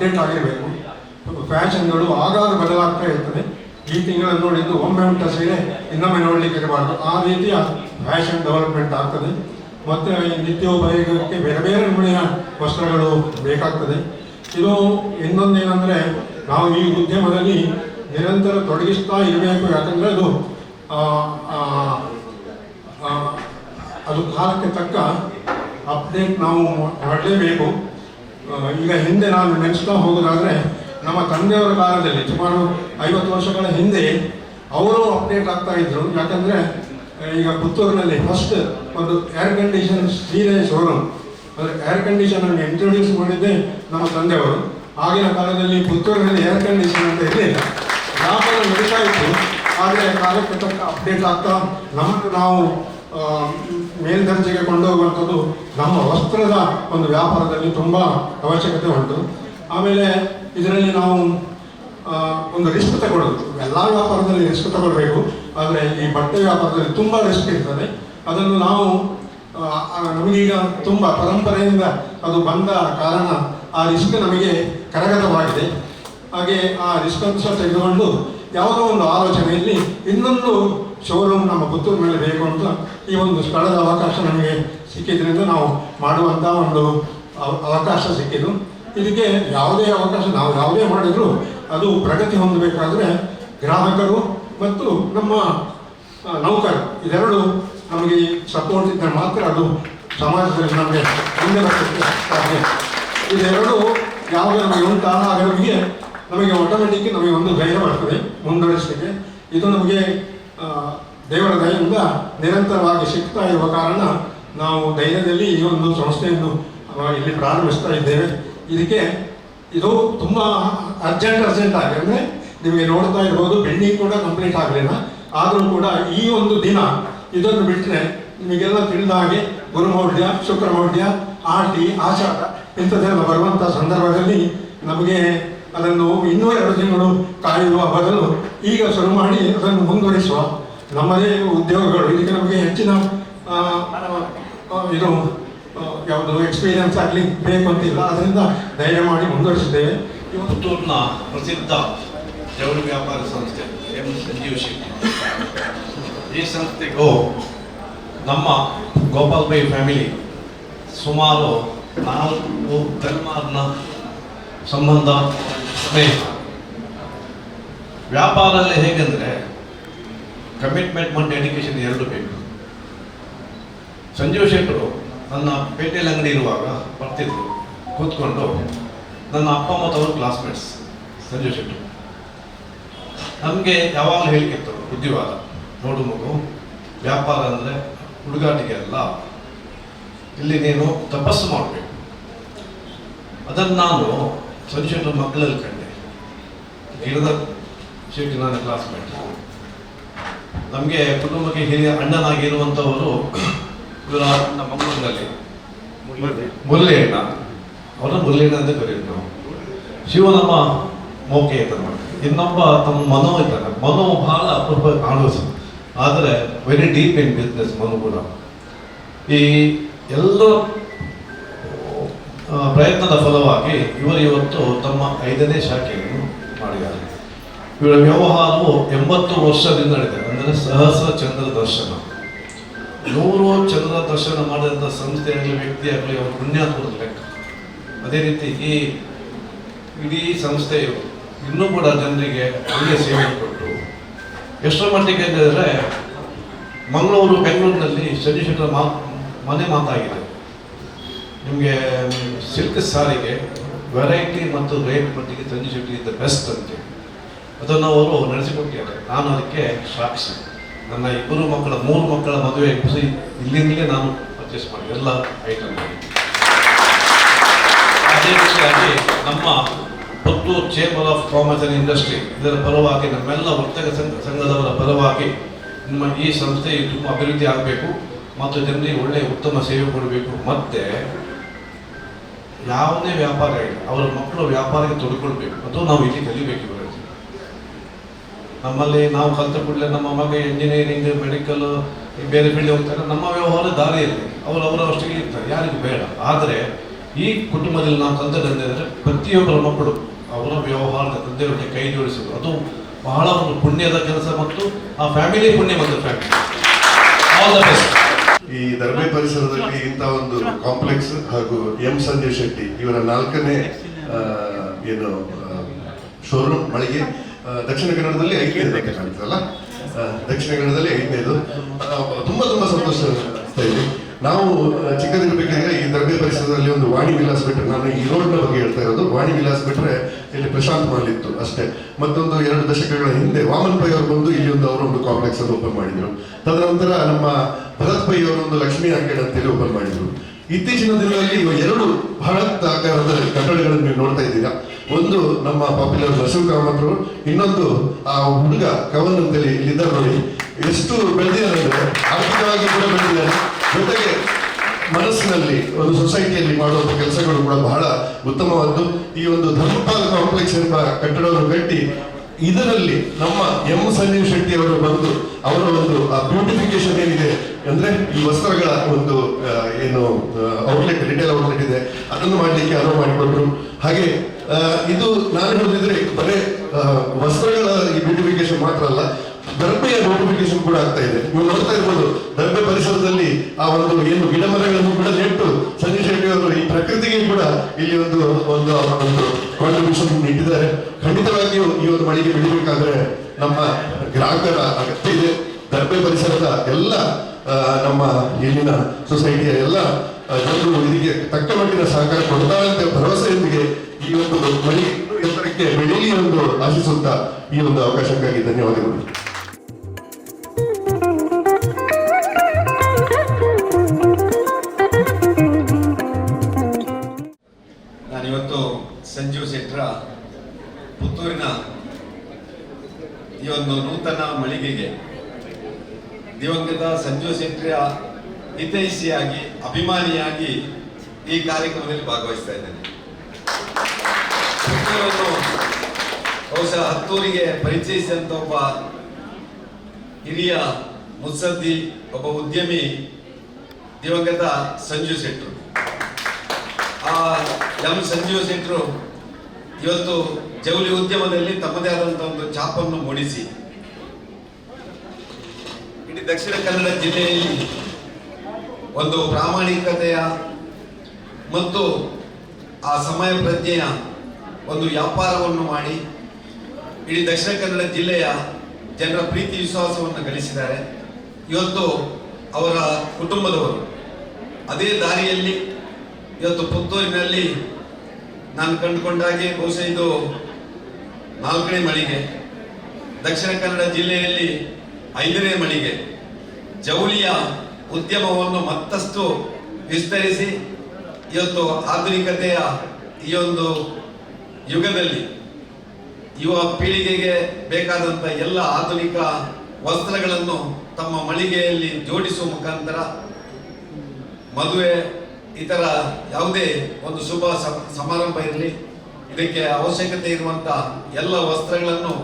Update ಆಗಿರಬೇಕು. ಫ್ಯಾಷನ್ಗಳು ಆಗಾಗ ಬದಲಾಗ್ತಾ ಇರ್ತದೆ. ಈ ತಿಂಗಳಲ್ಲಿ ನೋಡಿದ್ದು ಒಮ್ಮೆ ಉಂಟ ಸೀರೆ ಇನ್ನೊಮ್ಮೆ ನೋಡಲಿಕ್ಕೆ ಇರಬಾರ್ದು. ಆ ರೀತಿಯ ಫ್ಯಾಷನ್ ಡೆವಲಪ್ಮೆಂಟ್ ಆಗ್ತದೆ. ಮತ್ತು ನಿತ್ಯೋಪಯೋಗಕ್ಕೆ ಬೇರೆ ಬೇರೆ ನಮೂನೆಯ ವಸ್ತ್ರಗಳು ಬೇಕಾಗ್ತದೆ. ಇದು ಇನ್ನೊಂದೇನೆಂದರೆ ನಾವು ಈ ಉದ್ಯಮದಲ್ಲಿ ನಿರಂತರ ತೊಡಗಿಸ್ತಾ ಇರಬೇಕು. ಯಾಕಂದರೆ ಅದು ಅದು ಕಾಲಕ್ಕೆ ತಕ್ಕ ಅಪ್ಡೇಟ್ ನಾವು ಮಾಡಲೇಬೇಕು. ಈಗ ಹಿಂದೆ ನಾನು ನೆನೆಸ್ತಾ ಹೋಗೋದಾದರೆ ನಮ್ಮ ತಂದೆಯವರ ಕಾಲದಲ್ಲಿ ಸುಮಾರು ಐವತ್ತು ವರ್ಷಗಳ ಹಿಂದೆ ಅವರು ಅಪ್ಡೇಟ್ ಆಗ್ತಾ ಇದ್ರು. ಯಾಕಂದರೆ ಈಗ ಪುತ್ತೂರಿನಲ್ಲಿ ಫಸ್ಟ್ ಒಂದು ಏರ್ ಕಂಡೀಷನ್ ಸೀರೆ ಶೋರೂಮ್. ಅಂದರೆ ಏರ್ ಕಂಡೀಷನ್ ಅನ್ನು ಇಂಟ್ರೊಡ್ಯೂಸ್ ಮಾಡಿದ್ದೆ ನಮ್ಮ ತಂದೆಯವರು. ಆಗಿನ ಕಾಲದಲ್ಲಿ ಪುತ್ತೂರಿನಲ್ಲಿ ಏರ್ ಕಂಡೀಷನ್ ಅಂತ ಇರಲಿಲ್ಲ. ವ್ಯಾಪಾರ ನಡೀತಾ ಇತ್ತು. ಆದರೆ ಕಾಲಕ್ಕೆ ತಕ್ಕ ಅಪ್ಡೇಟ್ ಆಗ್ತಾ ನಮ್ಮ ನಾವು ಮೇಲ್ದರ್ಜೆಗೆ ಕೊಂಡೋಗುವಂಥದ್ದು ನಮ್ಮ ವಸ್ತ್ರದ ಒಂದು ವ್ಯಾಪಾರದಲ್ಲಿ ತುಂಬ ಅವಶ್ಯಕತೆ ಉಂಟು. ಆಮೇಲೆ ಇದರಲ್ಲಿ ನಾವು ಒಂದು ರಿಸ್ಕ್ ತಗೊಳ್ಳೋದು. ಎಲ್ಲ ವ್ಯಾಪಾರದಲ್ಲಿ ರಿಸ್ಕ್ ತಗೊಳ್ಬೇಕು. ಆದರೆ ಈ ಬಟ್ಟೆ ವ್ಯಾಪಾರದಲ್ಲಿ ತುಂಬ ರಿಸ್ಕ್ ಇರ್ತದೆ. ಅದನ್ನು ನಾವು ನಮಗೀಗ ತುಂಬ ಪರಂಪರೆಯಿಂದ ಅದು ಬಂದ ಕಾರಣ ಆ ರಿಸ್ಕ್ ನಮಗೆ ಕರಗತವಾಗಿದೆ. ಹಾಗೆ ಆ ರಿಸ್ಕ್ ಸಹ ತೆಗೆದುಕೊಂಡು ಯಾವುದೋ ಒಂದು ಆಲೋಚನೆಯಲ್ಲಿ ಇನ್ನೊಂದು ಶೋರೂಮ್ ನಮ್ಮ ಪುತ್ತೂರು ಮೇಲೆ ಬೇಕು ಅಂತ ಈ ಒಂದು ಸ್ಥಳದ ಅವಕಾಶ ನಮಗೆ ಸಿಕ್ಕಿದ್ರಿಂದ ನಾವು ಮಾಡುವಂಥ ಒಂದು ಅವಕಾಶ ಸಿಕ್ಕಿದ್ದು. ಇದಕ್ಕೆ ಯಾವುದೇ ಅವಕಾಶ ನಾವು ಯಾವುದೇ ಮಾಡಿದರೂ ಅದು ಪ್ರಗತಿ ಹೊಂದಬೇಕಾದ್ರೆ ಗ್ರಾಹಕರು ಮತ್ತು ನಮ್ಮ ನೌಕರರು ಇದೆರಡು ನಮಗೆ ಸಪೋರ್ಟ್ ಇದ್ದರೆ ಮಾತ್ರ ಅದು ಸಮಾಜದಲ್ಲಿ ನಮಗೆ ಮುಂದೆ ಬರ್ತದೆ. ಸಾಧ್ಯ ಇದೆರಡು ಯಾವಾಗ ನಮಗೆ ಉಂಟಾ ಆಗ ನಮಗೆ ನಮಗೆ ಆಟೋಮೆಟಿಕ್ ನಮಗೆ ಒಂದು ಧೈರ್ಯ ಬರ್ತದೆ, ಮುಂದುವರಿಸಲಿಕ್ಕೆ. ಇದು ನಮಗೆ ದೇವರ ದಯೆಯಿಂದ ನಿರಂತರವಾಗಿ ಸಿಗ್ತಾ ಇರುವ ಕಾರಣ ನಾವು ಧೈರ್ಯದಲ್ಲಿ ಈ ಒಂದು ಸಂಸ್ಥೆಯನ್ನು ಇಲ್ಲಿ ಪ್ರಾರಂಭಿಸ್ತಾ ಇದ್ದೇವೆ. ಇದಕ್ಕೆ ಇದು ತುಂಬ ಅರ್ಜೆಂಟ್ ಅರ್ಜೆಂಟ್ ಆಗಿ, ಅಂದರೆ ನಿಮಗೆ ನೋಡ್ತಾ ಇರ್ಬೋದು ಬೆಂಡಿಂಗ್ ಕೂಡ ಕಂಪ್ಲೀಟ್ ಆಗಲಿಲ್ಲ. ಆದರೂ ಕೂಡ ಈ ಒಂದು ದಿನ ಇದನ್ನು ಬಿಟ್ಟರೆ ನಿಮಗೆಲ್ಲ ತಿಳಿದ ಹಾಗೆ ಗುರುಮೌಢ್ಯ, ಶುಕ್ರಮೌಢ್ಯ ಆಟಿ ಆಷಾಢ ಇಂಥದ್ದೆಲ್ಲ ಬರುವಂಥ ಸಂದರ್ಭದಲ್ಲಿ ನಮಗೆ ಅದನ್ನು ಇನ್ನೂ ಎರಡು ತಿಂಗಳು ಕಾಯುವ ಬದಲು ಈಗ ಶುರು ಮಾಡಿ ಅದನ್ನು ಮುಂದುವರಿಸುವ. ನಮ್ಮದೇ ಉದ್ಯೋಗಗಳು. ಇದಕ್ಕೆ ನಮಗೆ ಹೆಚ್ಚಿನ ಇದು ಯಾವುದು ಎಕ್ಸ್ಪೀರಿಯನ್ಸ್ ಆಗಲಿ ಬೇಕು ಅಂತಿಲ್ಲ ಅದರಿಂದ ಧೈರ್ಯ ಮಾಡಿ ಮುಂದುವರಿಸಿದ್ದೇವೆ. ಇವತ್ತು ಪುತ್ತೂರಿನ ಪ್ರಸಿದ್ಧ ಜವಳಿ ವ್ಯಾಪಾರ ಸಂಸ್ಥೆ, ಎಂ. ಸಂಜೀವ್ ಶೆಟ್ಟಿ. ಈ ಸಂಸ್ಥೆಗೂ ನಮ್ಮ ಗೋಪಾಲ್ ಬೈ ಫ್ಯಾಮಿಲಿ ಸುಮಾರು ನಾಲ್ಕು ತಲೆಮಾರಿನ ಸಂಬಂಧ? ಸ್ನೇಹ ವ್ಯಾಪಾರದಲ್ಲಿ ಹೇಗೆಂದರೆ ಕಮಿಟ್ಮೆಂಟ್ ಮತ್ತು ಎಜುಕೇಷನ್ ಎರಡು ಬೇಕು. ಸಂಜೀವ್ ಶೆಟ್ಟರು ನನ್ನ ಪೇಟೆಯಲ್ಲಿ ಅಂಗಡಿ ಇರುವಾಗ ಬರ್ತಿದ್ರು, ಕೂತ್ಕೊಂಡು ನನ್ನ ಅಪ್ಪ ಮತ್ತು ಅವರು ಕ್ಲಾಸ್ಮೇಟ್ಸ್ ಸಂಜೀವ್ ಶೆಟ್ಟರು. ನಮಗೆ ಯಾವಾಗಲೂ ಹೇಳಿಕಿತ್ತು ಬುದ್ಧಿವಾದ, ನೋಡು ಮಗು, ವ್ಯಾಪಾರ ಅಂದರೆ ಹುಡುಗಾಟಿಗೆ ಅಲ್ಲ. ಇಲ್ಲಿ ನೀನು ತಪಸ್ಸು ಮಾಡಬೇಕು. ಅದನ್ನು ನಾನು ಸಂಜೀವ್ ಶೆಟ್ಟರ ಮಕ್ಕಳಲ್ಲಿ ಕಂಡೆ. ಗಿರಿಧರ್ ನಾನು ನನ್ನ ಕ್ಲಾಸ್ಮೇಟ್ ನಮಗೆ ಕುಟುಂಬಕ್ಕೆ ಹಿರಿಯ ಅಣ್ಣನಾಗಿರುವಂಥವರು ಇವರ ನಮ್ಮ ಮಂಗಳೂರಿನಲ್ಲಿ ಮುಲ್ಲೇಣ್ಣ ಅವರ ಮುರಳಿಯಣ್ಣ ಅಂತ ಕರೀತೀವಿ ನಾವು. ಶಿವನಮ್ಮ ಮೋಕೆ ಇದ್ದಾನೆ ಇನ್ನೊಬ್ಬ ತಮ್ಮ ಮನೋ ಇದ್ದಾನೆ. ಮನೋ ಬಹಳ ಅಪರೂಪ ಕಾಣಿಸು ಆದರೆ very deep in business Manu ಕೂಡ ಈ ಎಲ್ಲ ಪ್ರಯತ್ನದ ಫಲವಾಗಿ ಇವರು ಇವತ್ತು ತಮ್ಮ ಐದನೇ ಶಾಖೆಯನ್ನು ಮಾಡಿದ್ದಾರೆ. ಇವರ ವ್ಯವಹಾರವು ಎಂಬತ್ತು ವರ್ಷದಿಂದ ನಡೆದಿದೆ. ಅಂದರೆ ಸಹಸ್ರ ಚಂದ್ರ ದರ್ಶನ. ನೂರು ಚಂದ್ರ ದರ್ಶನ ಮಾಡಿದಂಥ ಸಂಸ್ಥೆಯಾಗಲಿ, ವ್ಯಕ್ತಿಯಾಗಲಿ, ಅವರು ಪುಣ್ಯಾತ್ಮದ ಲೆಕ್ಕ. ಅದೇ ರೀತಿ ಈ ಇಡೀ ಸಂಸ್ಥೆಯು ಇನ್ನೂ ಕೂಡ ಜನರಿಗೆ ಒಳ್ಳೆಯ ಸೇವೆ ಕೊಟ್ಟು, ಎಷ್ಟರ ಮಟ್ಟಿಗೆ ಅಂದರೆ ಮಂಗಳೂರು, ಬೆಂಗಳೂರಿನಲ್ಲಿ ಮಾ, ಮನೆ ಮಾತಾಗಿದೆ. ನಿಮಗೆ ಸಿಲ್ಕ್ ಸಾರಿಗೆ ವೆರೈಟಿ ಮತ್ತು ರೇಟ್ ಮಟ್ಟಿಗೆ ಶೆಟ್ಟಿ ಇದ್ದ ಬೆಸ್ಟ್ ಅಂತ ಅದನ್ನು ಅವರು ನಡೆಸಿಕೊಟ್ಟಿದ್ದಾರೆ. ನಾನು ಅದಕ್ಕೆ ಸಾಕ್ಷಿ. ನನ್ನ ಇಬ್ಬರು ಮಕ್ಕಳ, ಮೂರು ಮಕ್ಕಳ ಮದುವೆ ಖುಷಿ ಇಲ್ಲಿಂದಲೇ ನಾನು ಪರ್ಚೇಸ್ ಮಾಡಿ ಎಲ್ಲ ಐಟಮ್ ಅದೇ ರೀತಿಯಾಗಿ ನಮ್ಮ Puttur chamber of commerce and industry ಇದರ ಪರವಾಗಿ ನಮ್ಮೆಲ್ಲ ವರ್ತಕ ಸಂಘ, ಸಂಘದವರ ಪರವಾಗಿ ನಿಮ್ಮ ಈ ಸಂಸ್ಥೆ ತುಂಬ ಅಭಿವೃದ್ಧಿ ಆಗಬೇಕು ಮತ್ತು ಜನರಿಗೆ ಒಳ್ಳೆಯ ಉತ್ತಮ ಸೇವೆ ಕೊಡಬೇಕು. ಮತ್ತೆ ಯಾವುದೇ ವ್ಯಾಪಾರ ಇಲ್ಲ. ಅವರ ಮಕ್ಕಳು ವ್ಯಾಪಾರಕ್ಕೆ ತೊಡ್ಕೊಳ್ಬೇಕು. ಅದು ನಾವು ಇಲ್ಲಿ ಕಲಿಬೇಕು ಇವರಲ್ಲಿ. ನಮ್ಮಲ್ಲಿ ನಾವು ಕಲ್ತ ಕೂಡಲೇ ನಮ್ಮ ಮಗ ಇಂಜಿನಿಯರಿಂಗ್ ಮೆಡಿಕಲ್ ಬೇರೆ ಫೀಲ್ಡ್ ಹೋಗ್ತಾರೆ. ನಮ್ಮ ವ್ಯವಹಾರ ದಾರಿಯಲ್ಲಿ. ಅವರು ಅವರ ಅಷ್ಟಿಗೆ ಇರ್ತಾರೆ. ಯಾರಿಗೂ ಬೇಡ. ಆದರೆ ಈ ಕುಟುಂಬದಲ್ಲಿ ನಾವು ತಂದೆಂದರೆ ಪ್ರತಿಯೊಬ್ಬರ ಮಕ್ಕಳು ಅವರ ವ್ಯವಹಾರದ ತಂದೆಯೊಟ್ಟಿಗೆ ಕೈ ಜೋಡಿಸಿದ್ರು ಅದು ಬಹಳ ಒಂದು ಪುಣ್ಯದ ಕೆಲಸ ಮತ್ತು ಆ ಫ್ಯಾಮಿಲಿ ಪುಣ್ಯ ಮತ್ತು ಫ್ಯಾಮಿಲಿ ಆಲ್ ದ ಬೆಸ್ಟ್ ಈ ದರ್ಬೆ ಪರಿಸರದಲ್ಲಿ ಇಂಥ ಒಂದು ಕಾಂಪ್ಲೆಕ್ಸ್ ಹಾಗೂ ಎಂ ಸಂಜಯ್ ಶೆಟ್ಟಿ ಇವರ ನಾಲ್ಕನೇ ಏನು ಶೋರೂಮ್ ಮಳಿಗೆ ದಕ್ಷಿಣ ಕನ್ನಡದಲ್ಲಿ ಐದನೇ ಕಾಣ್ತದಲ್ಲ? ದಕ್ಷಿಣ ಕನ್ನಡದಲ್ಲಿ ಐದನೇದು. ತುಂಬಾ ತುಂಬಾ ಸಂತೋಷ ಇದೆ. ನಾವು ಚಿಕ್ಕದಿರಬೇಕಂದ್ರೆ ಈ ದರ್ಬೆ ಪರಿಸರದಲ್ಲಿ ಒಂದು ವಾಣಿ ವಿಲಾಸ್ ಬಿಟ್ಟರೆ ನಾನು ಈ ರೋಡ್ನ ಬಗ್ಗೆ ಹೇಳ್ತಾ ಇರೋದು, ವಾಣಿ ವಿಲಾಸ್ ಬಿಟ್ರೆ ಇಲ್ಲಿ ಪ್ರಶಾಂತ್ ಮಾಲ್ ಅಷ್ಟೇ. ಮತ್ತೊಂದು ಎರಡು ದಶಕಗಳ ಹಿಂದೆ ವಾಮನ್ ಪೈ ಅವರು ಬಂದು ಇಲ್ಲಿ ಒಂದು ಅವರು ಒಂದು ಕಾಂಪ್ಲೆಕ್ಸ್ ಅನ್ನು ಓಪನ್ ಮಾಡಿದ್ರು. ತದನಂತರ ನಮ್ಮ ಭರತ್ ಪೈ ಅವರು ಒಂದು ಲಕ್ಷ್ಮಿ ಆರ್ಕೇಡ್ ಅಂತೇಳಿ ಓಪನ್ ಮಾಡಿದ್ರು. ಇತ್ತೀಚಿನ ದಿನಗಳಲ್ಲಿ ಇವಾಗ ಎರಡು ಬೃಹತ್ ಆಕಾರದ ಕಟ್ಟಡಗಳನ್ನು ನೀವು ನೋಡ್ತಾ ಇದ್ದೀರಾ. ಒಂದು ನಮ್ಮ ಪಾಪ್ಯುಲರ್ ನರಸಿಂಹ ಕಾಮತ್ರು ಇನ್ನೊಂದು ಆ ಹುಡುಗ ಕವನ್ ಅಂತೇಳಿ ಇಲ್ಲಿದ್ದ ನೋಡಿ. ಎಷ್ಟು ಬೆಳೆದಿದ್ದಾರೆ ಆರ್ಥಿಕವಾಗಿ ಕೂಡ ಬೆಳೆದಿದ್ದಾರೆ. ಜೊತೆಗೆ ಮನಸ್ಸಿನಲ್ಲಿ ಒಂದು ಸೊಸೈಟಿಯಲ್ಲಿ ಮಾಡುವಂಥ ಕೆಲಸಗಳು ಕೂಡ ಬಹಳ ಉತ್ತಮವಾದ್ದು. ಈ ಒಂದು ಧರ್ಮಪಾಲ ಕಾಂಪ್ಲೆಕ್ಸ್ ಎಂಬ ಕಟ್ಟಡವನ್ನು ಕಟ್ಟಿ ಇದರಲ್ಲಿ ನಮ್ಮ ಎಂ ಸಂಜೀವ್ ಶೆಟ್ಟಿ ಅವರು ಬಂದು ಅವರ ಒಂದು ಬ್ಯೂಟಿಫಿಕೇಶನ್ ಏನಿದೆ ಅಂದ್ರೆ ಈ ವಸ್ತ್ರಗಳ ಒಂದು ಏನು ಔಟ್ಲೆಟ್ ರಿಟೇಲ್ ಔಟ್ಲೆಟ್ ಇದೆ. ಅದನ್ನು ಮಾಡಲಿಕ್ಕೆ ಅನುವು ಮಾಡಿಕೊಟ್ರು. ಹಾಗೆ ಇದು ನಾನು ಹೇಳಿದ್ರೆ ಬರೇ ಆ, ವಸ್ತ್ರಗಳ ಈ ಬ್ಯೂಟಿಫಿಕೇಶನ್ ಮಾತ್ರ ಅಲ್ಲ ದರ್ಬೆಯ ನೋಟಿಫಿಕೇಶನ್ ಕೂಡ ಆಗ್ತಾ ಇದೆ. ನೀವು ನೋಡ್ತಾ ಇರ್ಬೋದು ದರ್ಬೆ ಪರಿಸರದಲ್ಲಿ ಆ ಒಂದು ಏನು ಗಿಡ ಮರಗಳನ್ನು ಕೂಡ ನೆಟ್ಟು ಸಂಜಯ್ ಶೆಟ್ಟಿ ಅವರು ಈ ಪ್ರಕೃತಿಗೆ ಕೂಡ ಇಲ್ಲಿ ಒಂದು ಒಂದು ಒಂದು ಕಾಂಟ್ರಿಬ್ಯೂಷನ್ ನೀಡಿದ್ದಾರೆ ಖಂಡಿತವಾಗಿಯೂ ಈ ಒಂದು ಮಳಿಗೆ ಬೆಳಿಬೇಕಾದ್ರೆ ನಮ್ಮ ಗ್ರಾಹಕರ ಅಗತ್ಯ ಇದೆ. ದರ್ಬೆ ಪರಿಸರದ ಎಲ್ಲ ನಮ್ಮ ಇಲ್ಲಿನ ಸೊಸೈಟಿಯ ಎಲ್ಲ ಜನರು ಇದಕ್ಕೆ ತಕ್ಕ ಮಟ್ಟಿನ ಸಹಕಾರ ಕೊಡ್ತಾರೆ ಅಂತ ಭರವಸೆಯೊಂದಿಗೆ ಈ ಒಂದು ಇನ್ನೂ ಎತ್ತರಕ್ಕೆ ಬೆಳೀಲಿ ಎಂದು ಆಶಿಸುತ್ತಾ ಈ ಒಂದು ಅವಕಾಶಕ್ಕಾಗಿ ಧನ್ಯವಾದಗಳು. ಪುತ್ತೂರಿನ ಈ ಒಂದು ನೂತನ ಮಳಿಗೆಗೆ ದಿವಂಗತ ಸಂಜು ಶೆಟ್ಟಿಯ ಹಿತೈಷಿಯಾಗಿ, ಅಭಿಮಾನಿಯಾಗಿ ಈ ಕಾರ್ಯಕ್ರಮದಲ್ಲಿ ಭಾಗವಹಿಸ್ತಾ ಇದ್ದೇನೆ. ಬಹುಶಃ ಹತ್ತೂರಿಗೆ ಪರಿಚಯಿಸಿದಂಥ ಒಬ್ಬ ಹಿರಿಯ ಮುತ್ಸದ್ದಿ, ಒಬ್ಬ ಉದ್ಯಮಿ ದಿವಂಗತ ಸಂಜು ಶೆಟ್ರು ಆ ಎಂ ಸಂಜೀವ ಶೆಟ್ಟರು ಇವತ್ತು ಜವಳಿ ಉದ್ಯಮದಲ್ಲಿ ತಮ್ಮದೇ ಆದಂತಹ ಒಂದು ಛಾಪನ್ನು ಮೂಡಿಸಿ. ಇಡೀ ದಕ್ಷಿಣ ಕನ್ನಡ ಜಿಲ್ಲೆಯಲ್ಲಿ ಒಂದು ಪ್ರಾಮಾಣಿಕತೆಯ ಮತ್ತು ಆ ಸಮಯ ಪ್ರಜ್ಞೆಯ ಒಂದು ವ್ಯಾಪಾರವನ್ನು ಮಾಡಿ ಇಡೀ ದಕ್ಷಿಣ ಕನ್ನಡ ಜಿಲ್ಲೆಯ ಜನರ ಪ್ರೀತಿ ವಿಶ್ವಾಸವನ್ನು ಗಳಿಸಿದ್ದಾರೆ. ಇವತ್ತು ಅವರ ಕುಟುಂಬದವರು ಅದೇ ದಾರಿಯಲ್ಲಿ ಇವತ್ತು ಪುತ್ತೂರಿನಲ್ಲಿ ನಾನು ಕಂಡುಕೊಂಡಾಗೆ ಬಹುಶಃ ಇದು ನಾಲ್ಕನೇ ಮಳಿಗೆ. ದಕ್ಷಿಣ ಕನ್ನಡ ಜಿಲ್ಲೆಯಲ್ಲಿ ಐದನೇ ಮಳಿಗೆ. ಜವಳಿಯ ಉದ್ಯಮವನ್ನು ಮತ್ತಷ್ಟು ವಿಸ್ತರಿಸಿ ಇವತ್ತು ಆಧುನಿಕತೆಯ ಈ ಒಂದು ಯುಗದಲ್ಲಿ ಯುವ ಪೀಳಿಗೆಗೆ ಬೇಕಾದಂಥ ಎಲ್ಲ ಆಧುನಿಕ ವಸ್ತ್ರಗಳನ್ನು ತಮ್ಮ ಮಳಿಗೆಯಲ್ಲಿ ಜೋಡಿಸುವ ಮುಖಾಂತರ ಮದುವೆ ಇತರ ಯಾವುದೇ ಒಂದು ಶುಭ ಸಮಾರಂಭ ಇರಲಿ. ಇದಕ್ಕೆ ಅವಶ್ಯಕತೆ ಇರುವಂತ ಎಲ್ಲ ವಸ್ತ್ರಗಳನ್ನು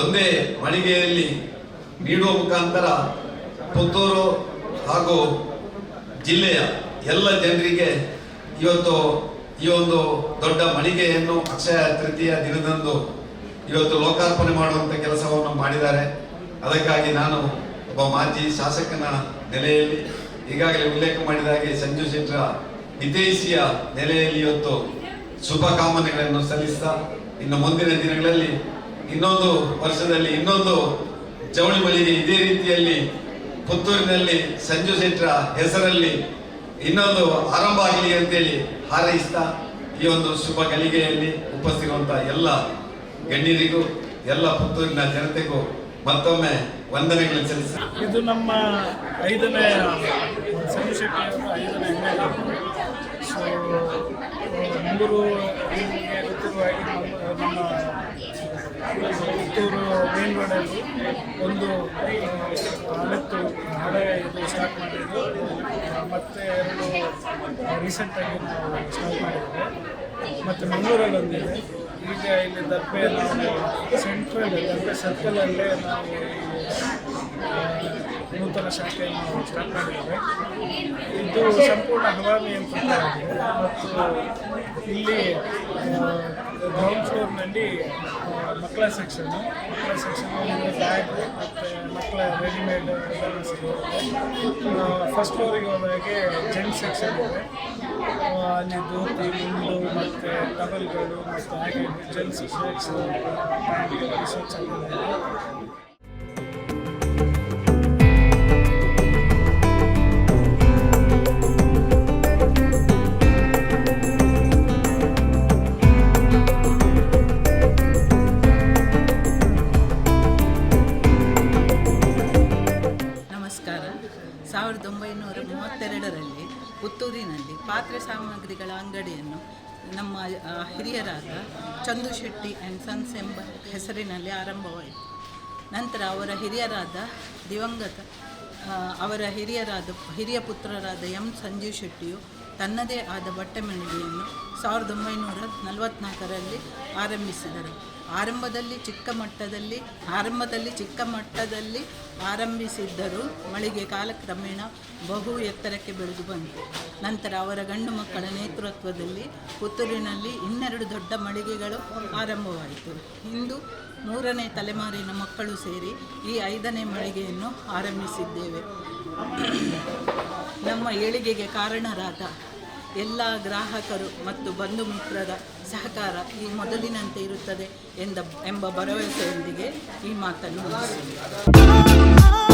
ಒಂದೇ ಮಳಿಗೆಯಲ್ಲಿ ನೀಡುವ ಮುಖಾಂತರ ಪುತ್ತೂರು ಹಾಗೂ ಜಿಲ್ಲೆಯ ಎಲ್ಲ ಜನರಿಗೆ ಇವತ್ತು ಈ ಒಂದು ದೊಡ್ಡ ಮಳಿಗೆಯನ್ನು ಅಕ್ಷಯ ತೃತೀಯ ದಿನದಂದು ಇವತ್ತು ಲೋಕಾರ್ಪಣೆ ಮಾಡುವಂಥ ಕೆಲಸವನ್ನು ಮಾಡಿದ್ದಾರೆ. ಅದಕ್ಕಾಗಿ ನಾನು ಒಬ್ಬ ಮಾಜಿ ಶಾಸಕನ ನೆಲೆಯಲ್ಲಿ ಈಗಾಗಲೇ ಉಲ್ಲೇಖ ಮಾಡಿದ ಹಾಗೆ ಸಂಜು ಶೆಟ್ಟರ ಹಿತೈಷಿಯ ನೆಲೆಯಲ್ಲಿ ಇವತ್ತು ಶುಭ ಕಾಮನೆಗಳನ್ನು ಸಲ್ಲಿಸ್ತಾ ಇನ್ನು ಮುಂದಿನ ದಿನಗಳಲ್ಲಿ ಇನ್ನೊಂದು ವರ್ಷದಲ್ಲಿ ಇನ್ನೊಂದು ಜವಳಿ ಮಳಿಗೆ ಇದೇ ರೀತಿಯಲ್ಲಿ ಪುತ್ತೂರಿನಲ್ಲಿ ಸಂಜು ಶೆಟ್ರ ಹೆಸರಲ್ಲಿ ಇನ್ನೊಂದು ಆರಂಭ ಆಗಲಿ ಅಂತೇಳಿ ಹಾರೈಸ್ತಾ ಈ ಒಂದು ಶುಭ ಗಳಿಗೆಯಲ್ಲಿ ಉಪಸ್ಥಿರುವಂತಹ ಎಲ್ಲ ಗಣ್ಯರಿಗೂ, ಎಲ್ಲ ಪುತ್ತೂರಿನ ಜನತೆಗೂ ಮತ್ತೊಮ್ಮೆ ವಂದನೆಗಳನ್ನು ಸಲ್ಲಿಸ. ಇದು ನಮ್ಮ ಐದನೇ ಸಂಜು ಶೆಟ್ಟಿಯವರ ಐದನೇ ಅಂಗಡಿ ಸೊ ಮಂಗಳೂರು ನಿಮಗೆ ಗೊತ್ತಿರುವ ನಮ್ಮ ಪುತ್ತೂರು ಮೇನ್ ರೋಡಲ್ಲಿ ಒಂದು ಹಳೆತ್ತು ಹಳೆ ಇದು ಸ್ಟಾರ್ಟ್ ಮಾಡಿದ್ದು ಮತ್ತೆ ಎರಡು ರೀಸೆಂಟಾಗಿ ನಾವು ಸ್ಟಾರ್ಟ್ ಮಾಡಿದ್ದೇವೆ ಮತ್ತು ಮಂಗಳೂರಲ್ಲಿ ಒಂದಿದೆ. ಈಗ ಇಲ್ಲಿ ದರ್ಬೆ, ನಾವು ಸೆಂಟ್ರಲ್ ದರ್ಬೆ ಸರ್ಕಲಲ್ಲೇ ನಾವು ನೂತನ ಶಾಖೆಯನ್ನು ಸ್ಟಾರ್ಟ್ ಮಾಡಿದ್ದೇವೆ ಇದು ಸಂಪೂರ್ಣ ಹವಾನಿಯಂತ್ರಿತವಾಗಿದೆ ಮತ್ತು ಇಲ್ಲಿ ಗ್ರೌಂಡ್ ಫ್ಲೋರ್ನಲ್ಲಿ ಮಕ್ಕಳ ಸೆಕ್ಷನ್ನು ಮಕ್ಕಳ ಸೆಕ್ಷನ್ ಬ್ಯಾಗ್ ಮತ್ತು ಮಕ್ಕಳ ರೆಡಿಮೇಡ್ ಎಲ್ಲ ಸಿಗುತ್ತೆ. ಫಸ್ಟ್ ಫ್ಲೋರಿಗೆ ಹೋದಾಗೆ ಜೆಂಟ್ಸ್ ಸೆಕ್ಷನ್ ಇದೆ. ಅಲ್ಲಿ ಧೋತಿ ಮುಂಡು ಮತ್ತು ಡಬಲ್ಗಳು ಮತ್ತು ಹಾಗೆ gents shirts pant T shirts ನಮಸ್ಕಾರ. ಸಾವಿರದ ಒಂಬೈನೂರ ಮೂವತ್ತೆರಡರಲ್ಲಿ ಪುತ್ತೂರಿನಲ್ಲಿ ಪಾತ್ರೆ ಸಾಮಗ್ರಿಗಳ ಅಂಗಡಿಯನ್ನು ನಮ್ಮ ಹಿರಿಯರಾದ ಚಂದು ಶೆಟ್ಟಿ ಆ್ಯಂಡ್ ಸನ್ಸ್ ಎಂಬ ಹೆಸರಿನಲ್ಲಿ ಆರಂಭವಾಯಿತು. ನಂತರ ಅವರ ಹಿರಿಯರಾದ ದಿವಂಗತ ಅವರ ಹಿರಿಯರಾದ, ಹಿರಿಯ ಪುತ್ರರಾದ ಎಂ. ಸಂಜೀವ್ ಶೆಟ್ಟಿಯು ತನ್ನದೇ ಆದ ಬಟ್ಟೆ ಮಳಿಗೆಯನ್ನು ಸಾವಿರದ ಒಂಬೈನೂರ ನಲವತ್ತ್ನಾಲ್ಕರಲ್ಲಿ ಆರಂಭಿಸಿದರು. ಆರಂಭದಲ್ಲಿ ಚಿಕ್ಕ ಮಟ್ಟದಲ್ಲಿ, ಆರಂಭದಲ್ಲಿ ಚಿಕ್ಕ ಮಟ್ಟದಲ್ಲಿ ಆರಂಭಿಸಿದ್ದರೂ ಮಳಿಗೆ ಕಾಲಕ್ರಮೇಣ ಬಹು ಎತ್ತರಕ್ಕೆ ಬೆಳೆದು ಬಂತು. ನಂತರ ಅವರ ಗಂಡು ಮಕ್ಕಳ ನೇತೃತ್ವದಲ್ಲಿ ಪುತ್ತೂರಿನಲ್ಲಿ ಇನ್ನೆರಡು ದೊಡ್ಡ ಮಳಿಗೆಗಳು ಆರಂಭವಾಯಿತು. ಇಂದು ಮೂರನೇ ತಲೆಮಾರಿನ ಮಕ್ಕಳು ಸೇರಿ ಈ ಐದನೇ ಮಳಿಗೆಯನ್ನು ಆರಂಭಿಸಿದ್ದೇವೆ. ನಮ್ಮ ಏಳಿಗೆಗೆ ಕಾರಣರಾದ ಎಲ್ಲ ಗ್ರಾಹಕರು ಮತ್ತು ಬಂಧು ಮಿತ್ರರ ಸಹಕಾರ ಈ ಮೊದಲಿನಂತೆ ಇರುತ್ತದೆ ಎಂದ ಎಂಬ ಭರವಸೆಯೊಂದಿಗೆ ಈ ಮಾತನ್ನು ಮುಗಿಸುತ್ತೇನೆ.